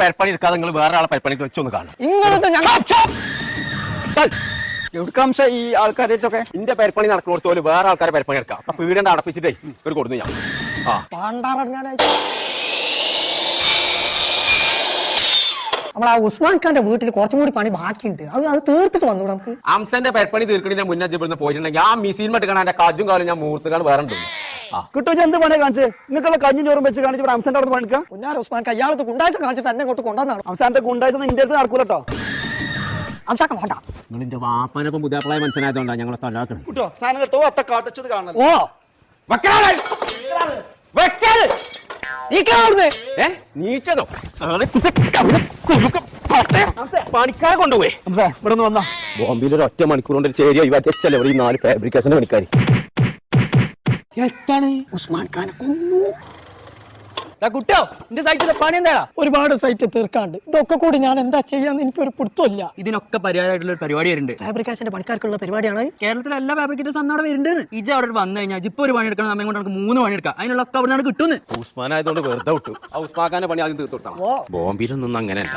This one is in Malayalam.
പെരപ്പണി എടുക്കാതെ നിങ്ങൾ വേറെ ആളെ പരപ്പണിക്ക് വെച്ചൊന്ന് കാണും ഇങ്ങനത്തെ ഞങ്ങൾ എവിടുക്കാംശ ഈ ആൾക്കാരായിട്ടൊക്കെ? ഇന്റെ പെരപ്പണി നടക്കുന്നിടത്തോൽ വേറെ ആൾക്കാരെ പരപ്പണി എടുക്കാം. അപ്പൊ പീഡണ്ട അടപ്പിച്ചിട്ടേ ഒരു കൊടുന്നു ഞാൻ. ആ. പാണ്ടാറങ്ങാനായിട്ട് നമ്മൾ ആ ഉസ്മാൻ ഖാന്റെ വീട്ടിൽ കുറച്ചും കൂടി പണി ബാക്കിയുണ്ട്. അത് അത് തീർത്തിട്ട് വന്നു നമുക്ക്? അംസന്റെ പരപ്പണി തീർക്കണിന്റെ മുന്നേ ഇവിടുന്ന് പോയിട്ടുണ്ടെങ്കിൽ ആ മിസീൻ മട്ടിക്കണ എന്റെ കാജും കാലും ഞാൻ മുഹൂർത്തുകൾ വേറെ ഉണ്ട്. ആ കിട്ടും എന്ത് പണിയാ കാണിച്ച്? നിങ്ങൾക്കുള്ള കഞ്ഞി ചോറും വെച്ച് കാണിച്ച് ഇവിടെ അംസാന്റെ അവിടെ പണിക്കാം കുഞ്ഞാർ ഉസ്മാൻ കയ്യാളത്ത് കുണ്ടാഴ്ച കാണിച്ചിട്ട് എന്നെ ഇങ്ങോട്ട് കൊണ്ടുവന്നാണ്? അംസാന്റെ ഗുണ്ടാഴ്ച നിന്റെ അടുത്ത് നടക്കൂല കേട്ടോ അംസാക്ക വേണ്ട. വാപ്പനപ്പം മനസ്സിലായതുകൊണ്ടാണ് ഞങ്ങളെ കിട്ടോ സാധനം അത്ത കാട്ടിച്ചത് കാണണം. ഓ. വെക്കാതെ നീച്ചതോ. പണിക്കാരെ കൊണ്ടുപോയി. അംസാ ഇവിടെ നിന്ന് വന്നാ ബോംബെയിൽ ഒരു ഒറ്റ മണിക്കൂർ കൊണ്ട് ഈ നാല് ഫാബ്രിക്കേഷൻ പണിക്കാർ എത്താണ് ഉസ്മാൻ ഖാനെ കൊന്നു. കുട്ടോ എന്റെ സൈറ്റിലെ പണി എന്താടാ? ഒരുപാട് സൈറ്റ് തീർക്കാണ്ട്. ഇതൊക്കെ കൂടി ഞാൻ എന്താ ചെയ്യാന്ന് എനിക്കൊരു പിടുത്തമില്ല. ഇതിനൊക്കെ പരിഹാരമായിട്ടുള്ള ഒരു പരിപാടി വരുന്നുണ്ട്. ഫാബ്രിക്കേഷന്റെ പണിക്കാർക്കുള്ള പരിപാടിയാണ്. കേരളത്തിലെ എല്ലാ ഫാബ്രിക്കേറ്റേഴ്സ് അന്നവിടെ വരുന്നുണ്ട്. ഇജ അവിടെ വന്നു കഴിഞ്ഞാൽ ഇപ്പൊ ഒരു പണി എടുക്കണം സമയം കൊണ്ട് നമുക്ക് മൂന്ന് പണി എടുക്കാം. അതിനുള്ള ഒക്കെ അവിടെ കിട്ടുന്നു. ഉസ്മാൻ ആയതുകൊണ്ട് വെറുതെ വിട്ടു. ആ ഉസ്മാഖാന്റെ പണി ആദ്യം തീർത്തു കൊടുത്തണം ബോംബെയിലൊന്നും അങ്ങനെയല്ല.